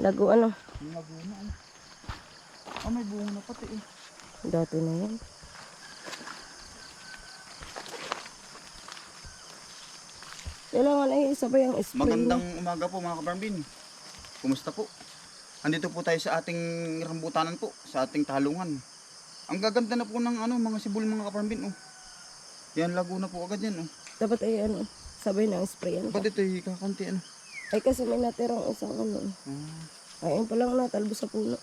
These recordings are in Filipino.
Lago ano? Yung Laguna eh. Ah, may bunga na pati eh. Dati na yan. Kailangan ay sabay ang spray. Magandang na. umaga po mga kabarambin. Kumusta po? Andito po tayo sa ating rambutanan po, sa ating talungan. Ang gaganda na po ng ano, mga sibol mga kabarambin oh. Yan Laguna po agad yan oh. Dapat ay ano, sabay ang spray. Ano Ba't ito eh, kakanti ano? Ay kasi may natirang isang ano. Ah. Ayun pa lang natalbo sa puno.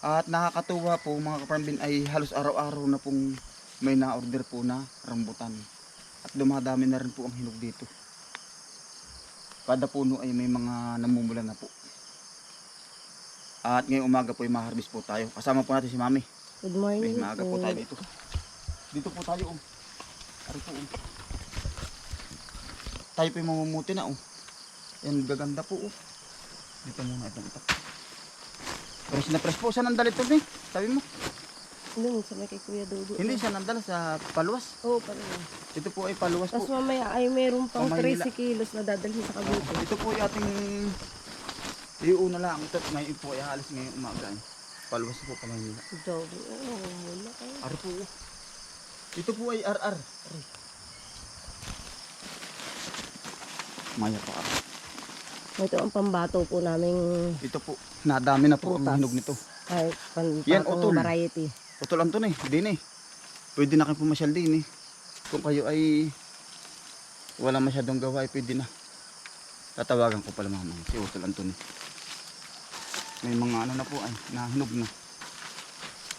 At nakakatuwa po mga kaparambin ay halos araw-araw na pong may na-order po na rambutan. At dumadami na rin po ang hinog dito. Kada puno ay may mga namumula na po. At ngayong umaga po ay maharbis po tayo. Kasama po natin si Mami. Good May morning. maaga po tayo dito. Dito po tayo oh. Ari po oh. Tayo po yung mamumuti na oh. Yan gaganda po oh. Dito muna itong ito. Fresh na fresh po. Saan ang dalit eh? Sabi mo? Doon sa may kay Kuya Dodo. Hindi siya nandala sa paluwas. Oo, pala yan. Ito po ay paluwas Tapos po. mamaya ay meron pang Oh, Maynila. 13 kilos na dadalhin sa Cavite. Ito po ay ating iuna lang. Ito ngayon po ay halos ngayong umaga. eh. Paluwas po pa Maynila. Jogi. Oo, wala kayo. Ari po. oh. Ito po ay RR. Ari. Maya pa. Ito ang pambato po naming Ito po. Nadami na po ang hinog nito. ay, pan, Yan, utol. variety. Utol Anton eh. Din eh. Pwede na kayo pumasyal din eh. Kung kayo ay wala masyadong gawa ay pwede na. Tatawagan ko pala mama si Utol Anton. May mga ano na po ay nahinog na.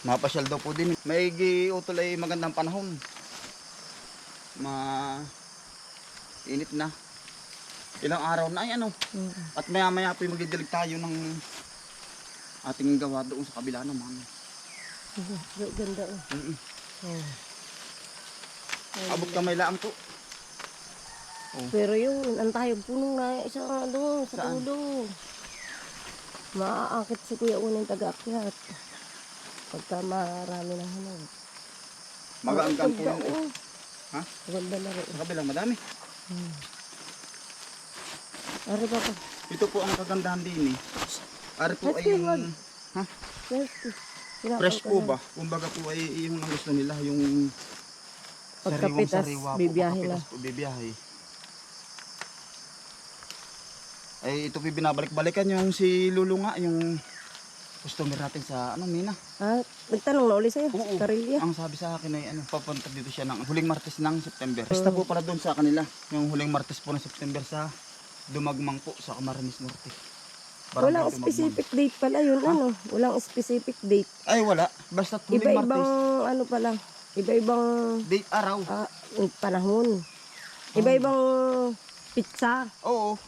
Mapasyal daw po din. May gi utol ay magandang panahon. Ma init na. Ilang araw na ay ano. Mm. At maya maya po magdidilig tayo ng ating gawa doon sa kabila naman. G- Ganda oh. Mm-mm. Oh. Abot kamay lang po. Pero yung ang tayo punong na isa nga doon sa Saan? tulo. Maaakit si Kuya Unang taga-akyat. Pagka marami na hinog. Magaanggan po yun. oh. Ha? Ganda na rin. Sa kabilang madami. Hmm. Ari pa pa. Ito po ang kagandahan din eh. Ari po ay yung ha? Fresh po ba? Kumbaga po ay yung ang gusto nila yung Pagkapitas, sariwang sariwa po, bibiyahe pagkapitas po, bibiyahe. Ay ito po binabalik-balikan yung si Lulu nga, yung customer natin sa ano Mina. Ah, nagtanong na uli sa'yo. Oo. Karilya. Ang sabi sa akin ay ano, papunta dito siya ng huling Martes ng September. Basta po pala doon sa kanila, yung huling Martes po ng September sa Dumagmang po sa Camarines Norte. Barangay Walang Dumagmang. specific date pala yun. Ano? Walang specific date. Ay wala, basta huling Iba-ibang Martes. ano pala. Iba-ibang Date araw. ah, panahon. Iba-ibang pizza. Oo.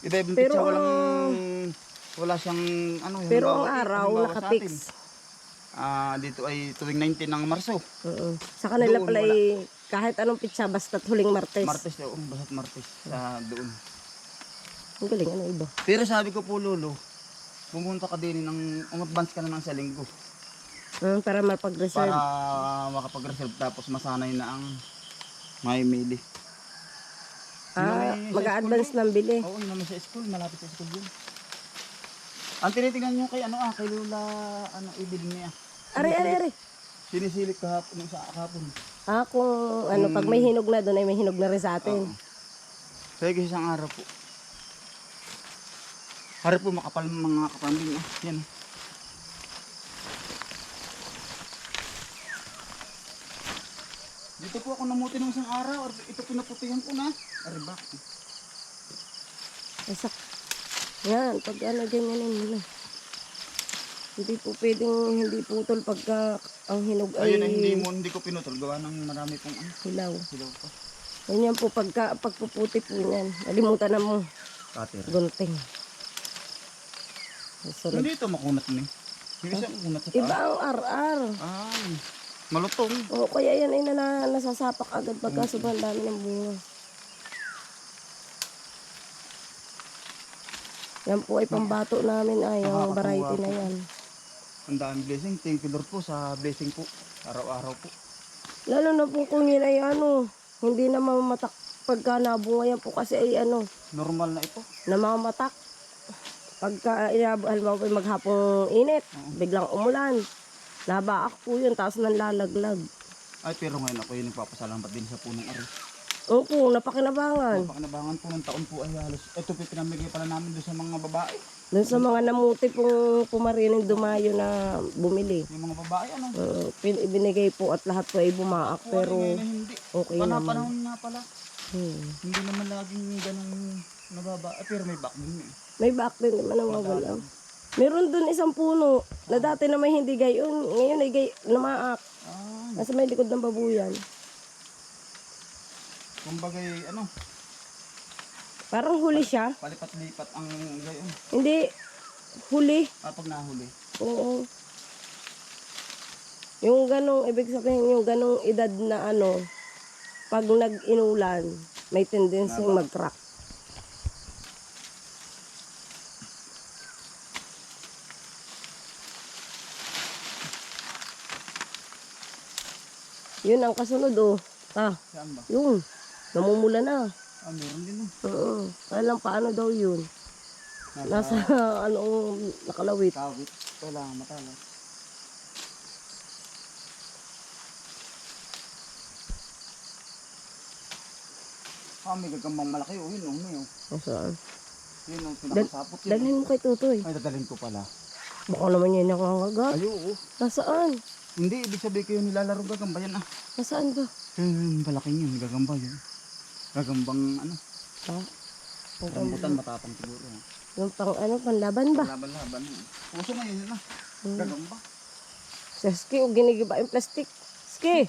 Iba ibang Pero pizza, walang ang- wala siyang ano Pero ang halimbawa, araw halimbawa sa nakapix. atin. Ah, dito ay tuwing 19 ng Marso. Oo. Sa kanila Doon, pala eh, kahit anong pizza basta't huling Martes. Martes daw, basta't Martes sa doon. Ang galing, ano iba? Pero sabi ko po lolo, pumunta ka din ng umadvance ka na ng sa linggo Mm, para para mapag-reserve. makapag-reserve tapos masanay na ang may mili. Ah, school ng bili. Oo, yun naman sa school, malapit sa school yun. Ang tinitingnan nyo kay ano ah, kay Lola, ano, ibili niya. Are, are, are. Sinisilip kahapon sa kahapon. Ah, kung ano, pag may hinog na doon ay may hinog na rin sa atin. Kasi isang araw po. Hari po makapal mga kapambing. Ah. Yan. Dito po ako namuti ng isang araw. Ar- Ito pinaputihan ko na. Ari ba? Isak. Yan, pag ano ganyan nila. Hindi po pwedeng hindi putol pagka ang hinog ay Ayun na hindi mo hindi ko pinutol. Gawa ng marami pong ano. hilaw. Silaw pa. Ganyan po pagka pagpuputi po yan. Nalimutan na mo. Cutter. Gunting. Sunod. Hindi ito makunat ni. Hindi siya makunat sa Iba taas. ang RR. Ay. Malutong. O kaya yan ay na, nasasapak agad pagka sobrang dami ng bunga. Yan po ay pambato namin ay ang Nakakatuwa variety na po. yan. Ang daming blessing. Thank you Lord po sa blessing po. Araw-araw po. Lalo na po kung yun ay ano, hindi na mamatak pagka nabunga yan po kasi ay ano, Normal na ito. namamatak. Pagka halimbawa po maghapong init, biglang umulan. Nabaak po yun, tapos nanlalaglag. Ay, pero ngayon ako yung nagpapasalamat din sa punong ari. Opo, napakinabangan. Pakinabangan po ng taon po ay halos. Ito po pinamigay pala namin doon sa mga babae. Doon sa mga namuti pong pumarining dumayo na bumili. Yung mga babae, ano? Uh, pin- ibinigay po at lahat po ay bumaak pero Ngayon ay hindi. okay naman. Panapanahon nga pala. Hmm. Hindi naman laging ganun nababa. Eh, pero may back din eh. May back din naman nawawala. Meron doon isang puno na dati na may hindi gayon. Ngayon ay gay, namaak. Ah, Nasa may likod ng babuyan. kumbagay, ano, Parang huli siya. palipat-lipat ang gayon. Hindi, huli. Ah, pag nahuli. Oo. Yung ganong, ibig sabihin, yung ganong edad na ano, pag nag-inulan, may tendency mag-crack. Yun ang kasunod, oh. Ah, Saan ba? yun. Namumula na. Ah, meron din. Oh. Oo. Kaya lang paano daw yun? Nasa, ano, nakalawit. Kawit. Kailangan matalas. Ah, may gagambang malaki. Oh, yun, oh, may, oh. Nasaan? Yun, oh, pinakasapot yun. Dalhin mo kay Tutoy. Ay, dadalhin ko pala. Baka naman yan nakangagat. Ay, oo. Nasaan? Hindi, ibig sabihin ko yung nilalaro gagamba yan ah. Nasaan ba? Yung malaking yun, gagamba yun. Gagambang ano, Ha? rambutan matapang siguro. ah. Yung pang ano, panlaban ba? Laban-laban. Puso ngayon yun ah. Hmm. Gagamba. Sa ski, o ginigiba yung plastic. Ski!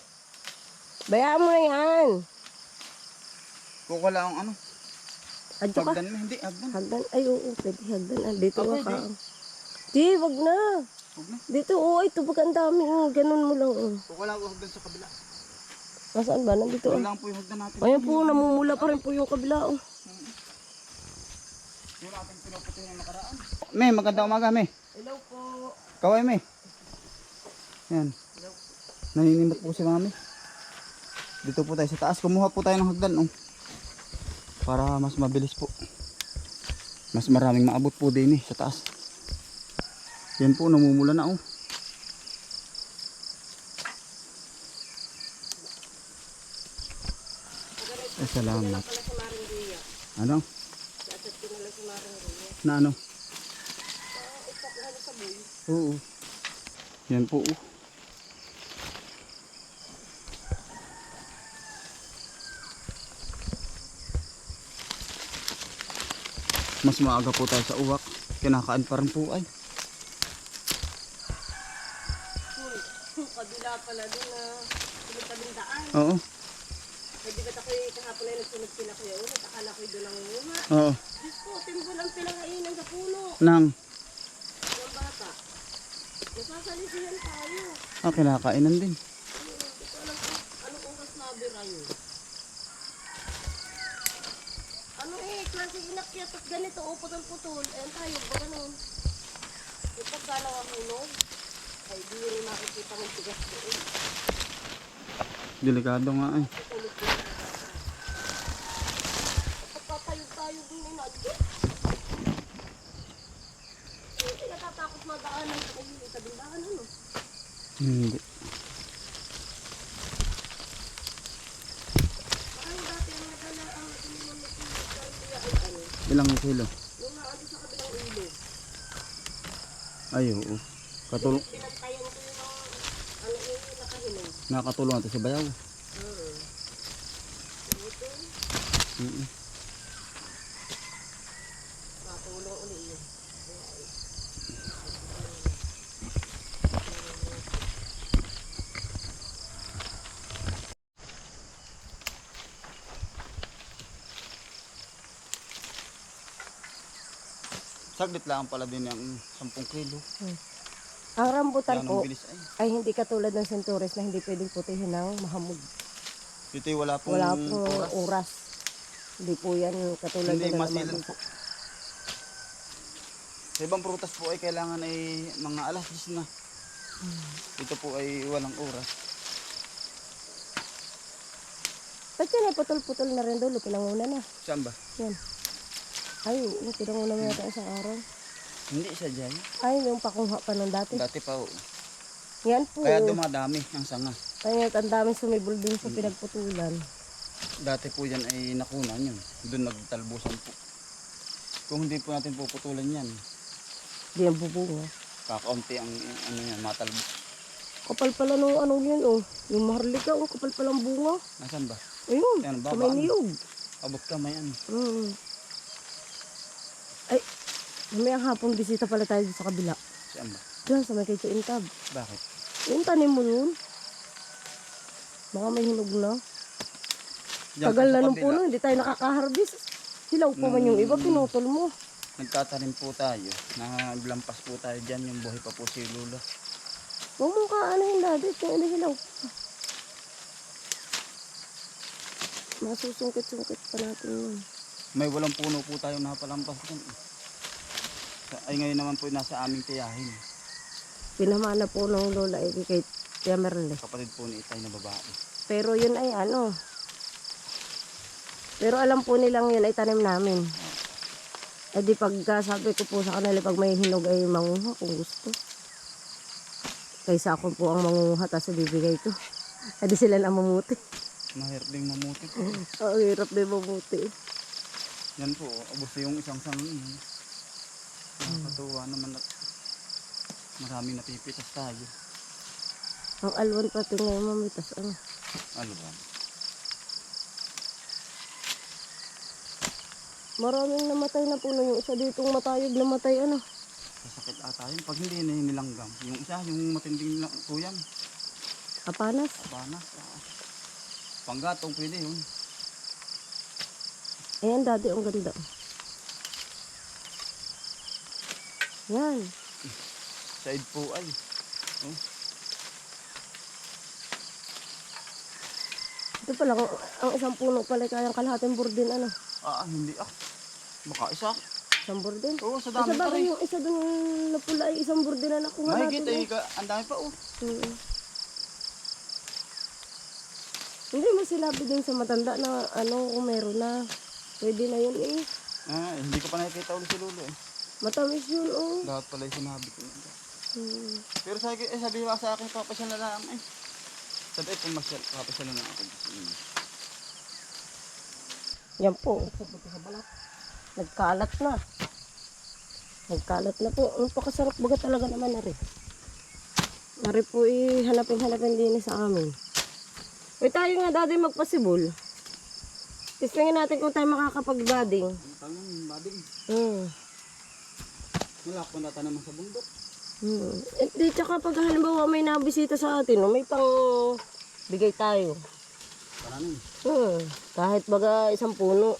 Bayaan mo na yan. Kung wala akong ano, Adyo ka. hindi, hagdan. Hagdan. Ay, oo, pwede hagdan. Ah, dito Ah, ka pwede. ka. Di, wag na. Dito, oo, ito baga ang dami. Oh, ganun mo lang. Oh. Kung wala akong hagdan sa kabila. Nasaan ba? Nandito. Wala Oh. lang po yung hagdan natin. Ayan po, namumula pa rin po yung kabila. Oh. Yung ating pinuputin yung nakaraan. Me, maganda umaga, me. Hello po. Kaway, me. Yan. Naninimot po si mami. Dito po tayo sa taas. Kumuha po tayo ng hagdan, oh. Para mas mabilis po. Mas maraming maabot po din eh, sa taas. Yan po, namumula na, oh. Eh, salamat. Ano? Na ano? Oo. Yan po. oh. Mas maaga po tayo sa uwak. Kinakaan pa rin po ay. Pala doon na tumagtabing daan. Oo. Ba't ako kahapon ay nagsunod sila kuya ulit. Akala ko doon ang luma. Oo. Diyos ko, timbol ang pinangainan sa puno. Nang. Yung bata. Nasasalisihan tayo. Ah, kinakainan din. Hindi ko alam kung anong oras nabira yun. Ano eh, klase inakyat at ganito, o putol-putol. Ayan tayo, ba ganun? Yung pagka nakahulog, ay di eh. Delikado nga ay. Tutulog ko na ng bata. Kapag tayo tayo din eh, nagyot. Hindi natatakot madaanan sa kayo sa bindahan, ano? Hindi. Parang dati ang nadala ang ininom na kaya ay ano, Ilang kilo? yung naandun sa kabilang ilog. Ay, oo. Katul Pinantayan ko yung mga ano yung nakahinog. nakatulong natin sa bayaw. Hmm. Mm yun. Saglit lang pala din yung 10 kilo. Ang rambutan Yan po bilis ay. ay hindi katulad ng centuries na hindi pwedeng putihin ng mahamog. Dito ay wala pong Wala po oras. oras. Hindi po yan katulad Hindi ng masilan po. Sa ibang prutas po ay kailangan ay mga alas 10 na. Ito po ay walang oras. Ba't yan ay putol-putol na rin dulo? Pinanguna na. Saan ba? Yan. Ay, pinanguna mo yata isang araw. Hindi siya dyan. Ay, yung pakungha pa nung dati. Dati pa oh. Yan po. Kaya dumadami ang sanga. Ay, ang daming sumibol din sa pinagputulan. Dati po yan ay nakunan yun. Doon nagtalbusan po. Kung hindi po natin puputulan yan, Di yan bubunga. kakaunti ang ano yan, matalbos. Kapal pala nung ano yun, oh. Yung maharlika, oh. Kapal palang bunga. Nasaan ba? Ayun, Yan, sa baba, may ano? niyog. Abot ka may ano. Mm. Ay, may hapon bisita pala tayo sa kabila. Saan ba? Diyan sa may kay Intab. Bakit? Yung tanim mo yun. Baka may hinog na. Diyan Tagal na nung kabila, puno, hindi tayo nakaka-harvest. Hilaw pa man yung iba, pinutol mo. Nagtatanim po tayo. Naglampas po tayo dyan. Yung buhay pa po si Lula. Huwag mong kaanahin dati, kung ano hilaw pa. Masusungkit-sungkit pa natin yun. May walang puno po tayo napalampas dyan. Ay ngayon naman po nasa aming tiyahin. Pinamana po ng lola ay kay Tia Merle. Kapatid po ni Itay na babae. Pero yun ay ano. Pero alam po nilang yun ay tanim namin. Eh di pagka sabi ko po sa kanila pag may hinog ay manguha kung gusto. Kaysa ako po ang manguha tapos bibigay ko. Eh di sila na mamuti. Mahirap ding mamuti po. Oo, hirap din mamuti. Yan po, abos yung isang sangin. Nakakatuwa naman at maraming napipitas tayo. Ang alwan pati ngayon mamitas. Ano? Ba? Maraming namatay na puno yung isa ditong matayog namatay ano. Kasakit ata yun. Pag hindi na nilanggam. Yung isa, yung matinding lang tuyang. Kapanas. Panas. Ah. Panggatong pwede yun. Ayan dati ang ganda. Yan. Side po ay. Oh, Ito pala, ang, ang isang puno pala kayang kalahating burdin ano. ah, hindi ah. Baka isa. Isang burdin. Oo, sa Isa dami pa rin. yung isa dun na pula ay isang burdin na nakuha Mahigit natin. ay eh. ka, ang dami pa oh. Mm. Hindi mo silabi din sa matanda na ano kung meron na. Pwede na yun eh. Ah, hindi ko pa nakikita ulit si Lolo eh. Matamis yun oh. Dapat pala yung sinabi ko. Hmm. Pero sabi, eh, sabi ba sa akin, papasyal na lang eh. Sabi, eh, pumasyal, papasyal na lang ako. Hmm. Yan po. Nagkalat na. Nagkalat na po. Ang pakasarap baga talaga naman na rin. Nari po eh, hanapin-hanapin din sa amin. Uy, tayo nga dati magpasibol. Testingin natin kung tayo makakapag-budding. Ano tanong, bading? Hmm. Wala akong natanaman sa bundok. Hmm. Eh, di, tsaka pag halimbawa may nabisita sa atin, no, may pang bigay tayo. Paraning. Hmm. Kahit baga isang puno.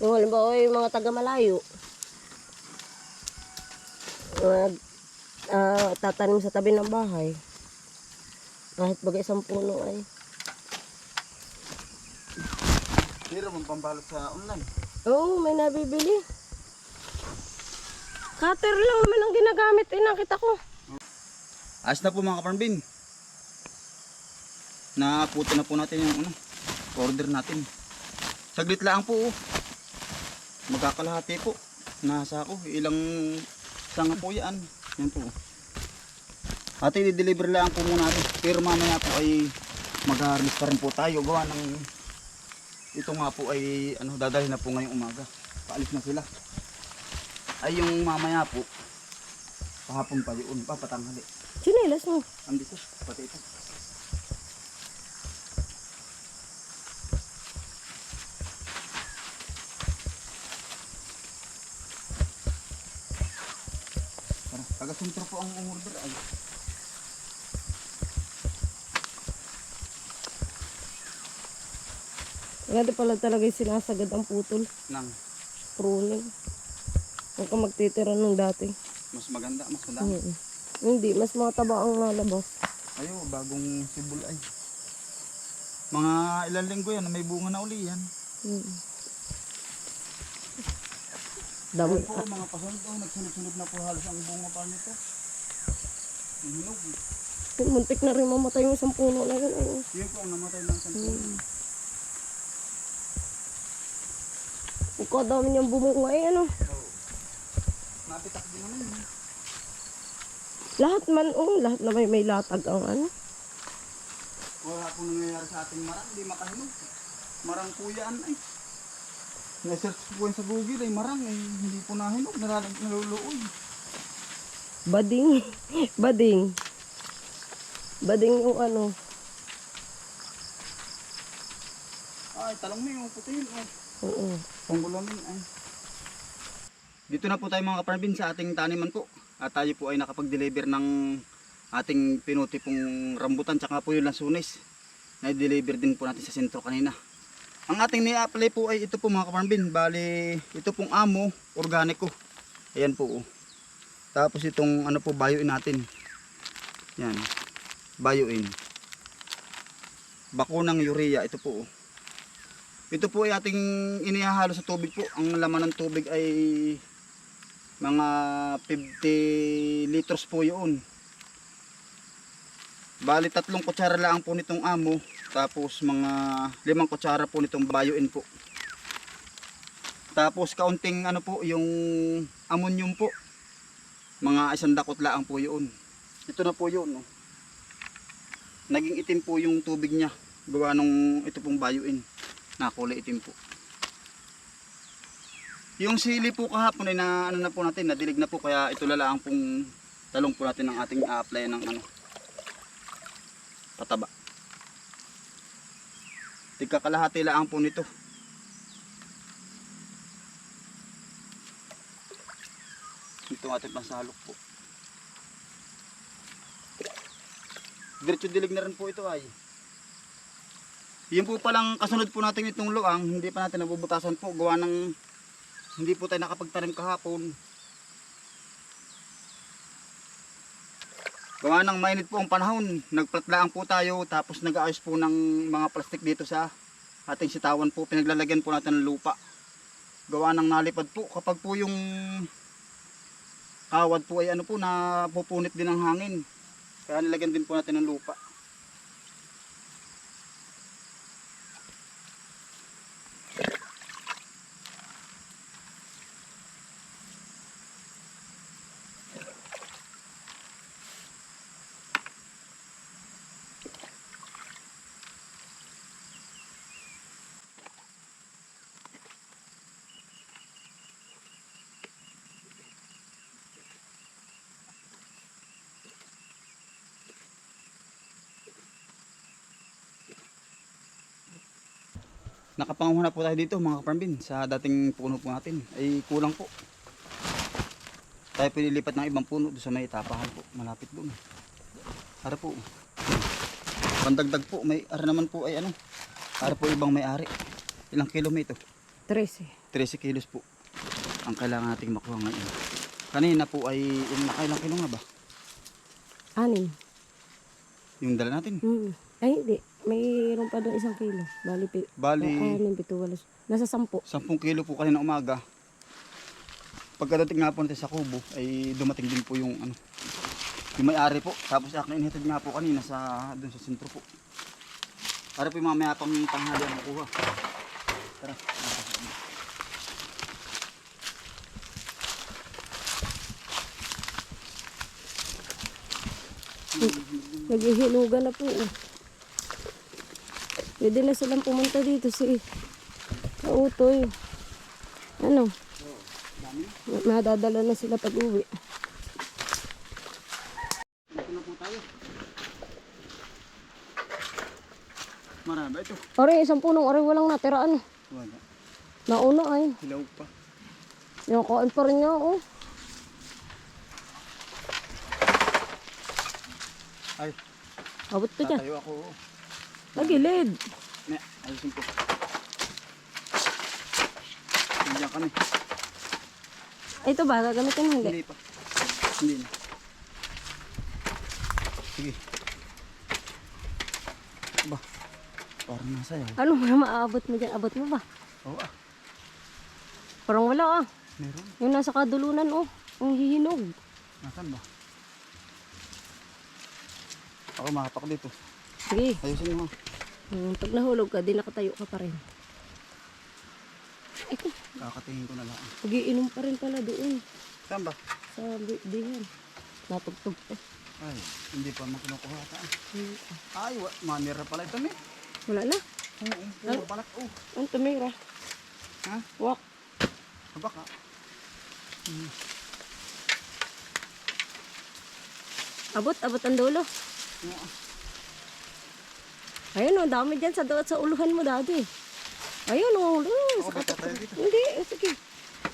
Yung halimbawa yung mga taga malayo. Mag, ah, tatanim sa tabi ng bahay. Kahit baga isang puno ay. Pero mong pambalot sa online. Oo, may nabibili. Cutter lang naman ang ginagamit. Eh, nakita ko. Ayos na po mga kaparmbin. Naputo na po natin yung ano, order natin. Saglit lang po. oh. Magkakalahati po. Nasa ako. Ilang sanga po yan. Yan po. Ate, i-deliver lang po muna natin. Pero mamaya po ay mag-harvest pa rin po tayo. Gawa ng ito nga po ay ano, dadalhin na po ngayong umaga. Paalis na sila. Ay yung mamaya po, kahapon pa yun, papatanghali. Chinelas mo. Andito, pati ito. Tara, taga sentro po ang umorder ay. Ganito pala talaga yung sinasagad ang putol. Nang Pruning. Huwag ka magtitira nung dati. Mas maganda, mas madami. Mm-hmm. Hindi, mas mataba ang lalabas. Ayo, bagong sibul ay. Mga ilang linggo yan, may bunga na uli yan. Mm-hmm. Po, mga pasunod, oh, nagsunod-sunod na po halos ang bunga pa nito. Hinog. Muntik na rin mamatay yung isang puno na yun. Oh. Yun po, namatay ng isang puno. Mm. Ang kadami niyang bumunga eh, ano? Oh. Napitak din naman yun. Lahat man, oh, lahat na may, may latag ang ano. Wala po nangyayari sa ating marang, hindi makahinog. Marang po yan ay. Na-search po sa Google ay marang ay hindi po nahinog, nalalag naluluoy. Bading. Bading. Bading yung ano. Ay, talong mo yung putin. Ay, Oo. panggulamin ay. Dito na po tayo mga kaparambin sa ating taniman po. At tayo po ay nakapag-deliver ng ating pinuti pong rambutan tsaka po yung lansunis. Na-deliver din po natin sa sentro kanina. Ang ating ni-apply po ay ito po mga kaparambin. Bali, ito pong amo, organiko. Ayan po. oh. Tapos itong ano po, bioin natin. Yan. Bioin. Bakunang urea, ito po. oh. Ito po ay ating inihahalo sa tubig po. Ang laman ng tubig ay mga 50 liters po yun. Bali tatlong kutsara lang po nitong amo. Tapos mga limang kutsara po nitong bioin po. Tapos kaunting ano po yung ammonium po. Mga isang dakot lang po yun. Ito na po yun. No? Naging itim po yung tubig niya. Gawa nung ito pong bioin na kulay itim po. Yung sili po kahapon ay na ano na po natin, nadilig na po kaya ito lalaang pong talong po natin ng ating apply ng ano pataba. Tigka kalahati lang po nito. Ito ang ating pansalok po. Diretso dilig na rin po ito ay. Yung po palang kasunod po natin itong luang, hindi pa natin nabubutasan po. Gawa ng hindi po tayo nakapagtanim kahapon. Gawa ng mainit po ang panahon. Nagplatlaan po tayo tapos nag-aayos po ng mga plastic dito sa ating sitawan po. Pinaglalagyan po natin ng lupa. Gawa ng nalipad po. Kapag po yung kawad po ay ano po na pupunit din ng hangin. Kaya nilagyan din po natin ng lupa. Nakapanguha na po tayo dito mga kaparambin sa dating puno po natin ay kulang po. Tayo pinilipat ng ibang puno doon sa may tapahan po, malapit doon. Para po. Pandagdag po, may ara naman po ay ano. Para po ibang may ari. Ilang kilo may ito? 13. 13 kilos po. Ang kailangan nating makuha ngayon. Kanina po ay yung nakailang kilo nga ba? Anim. Yung dala natin. Hmm. Ay, hindi. Mayroon pa doon isang kilo. Bali, pi, Bali, anim, pito, walos. Nasa sampo. 10 kilo po kanina umaga. Pagkadating nga po natin sa kubo, ay dumating din po yung ano, yung may-ari po. Tapos akin inhatid nga po kanina sa doon sa sentro po. Para po yung mamaya pang tanghali ang makuha. Tara. Naghihinugan na po. Oh. Pwede na silang pumunta dito si Kautoy. Ano? Madadala na sila pag uwi. Dito na po tayo. Marami ito. Ore, isang punong ore walang natiraan. Wala. Nauna ay. Hilaw pa. Yung kain pa rin niya, oh. Ay, Abot pa dyan. tatayo ako. Nagilid. Ne, ayusin ko. Nandiyan kami. Ito ba? Gagamitin mo hindi? Hindi pa. Hindi na. Sige. Ba, parang nasa yaw. Ano ba maabot mo dyan? Abot mo ba? Oo ah, Parang wala ah. meron. Yung nasa kadulunan, oh. Ang hihinog. Nasaan ba? Ako makapak dito. Sige. Ayusin mo. Hmm, pag nahulog ka, di nakatayo ka pa rin. Ito, Kakatingin ko na lang. nagiinom pa rin pala doon. Saan ba? Sa dihan. Natugtog pa. Ay, hindi pa makinukuha ata. Ay, wa, manira pala ito, me. Wala na. Oo, puro balak. Oh, Ang tumira. ha? Wak. Baka. Abot, abot ang dulo. Oo. Ayun, ang dami dyan sa sa uluhan mo, daddy. Ayun, oh, oh sa dito. Hindi, eh, sige.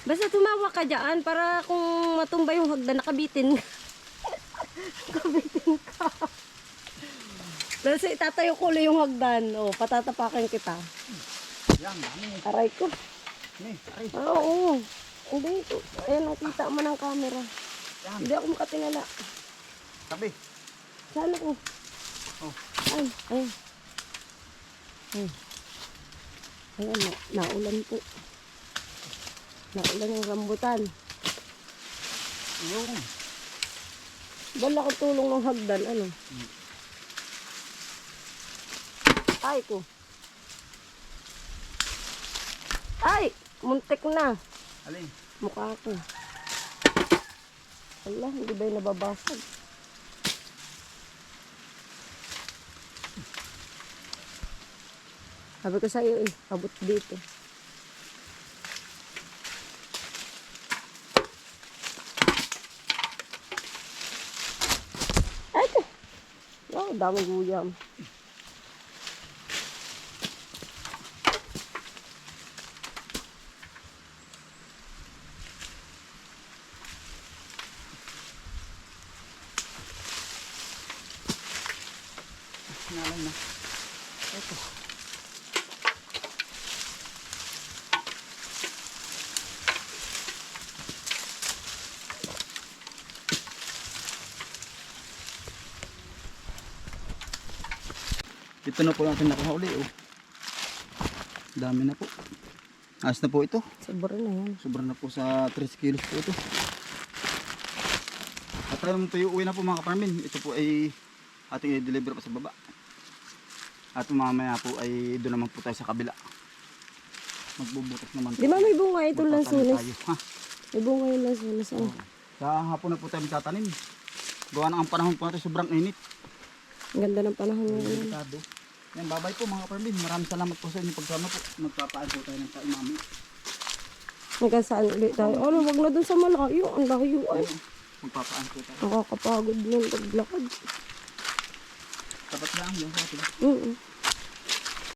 Basta tumawa ka dyan para kung matumba yung hagdan, nakabitin. nakabitin ka. Tapos itatayo ko ulit yung hagdan. O, patatapakin kita. Yan, dami. Aray ko. Me, ay, Ah, Oo. Hindi. Ayan, nakita mo ng camera. yan. Hindi ako makatingala. Tabi. Saan ako? Oh. Ay, ay. Ay. Ayan, na, naulan po. Naulan yung rambutan. Yung. Bala ko tulong ng hagdan, ano? Ay ko. Ay! Muntik na. Alin? Mukha ko. Ala, hindi ba yung nababasag? Sabi ko sa'yo eh, abot dito. Ito. Oh, dami guyam. Nalay na. Ito. Ito na po yung ating nakahuli. Oh. Dami na po. Ayos na po ito. Sobra na yan. Sobra na po sa 3 kilos po ito. At tayo tuyo uwi na po mga kaparmin. Ito po ay ating i-deliver pa sa baba. At mamaya po ay doon naman po tayo sa kabila. Magbubutas naman po. Di ba may bunga ito lansunis? tayo, Ha? May bunga yung lansunis. Ano? Sa hapon na po tayo magtatanim. Gawa na ang panahon po natin sobrang init. Ang ganda ng panahon ngayon. Yan, babay po mga kaparmin. Maraming salamat po sa inyong pagsama po. Magpapaan po tayo ng paimami. Hanggang saan ulit tayo? Ano, wag na dun sa malayo. Ang layo ay. Magpapaan po tayo. Nakakapagod nun paglakad. Tapat lang yung sa atin. Mm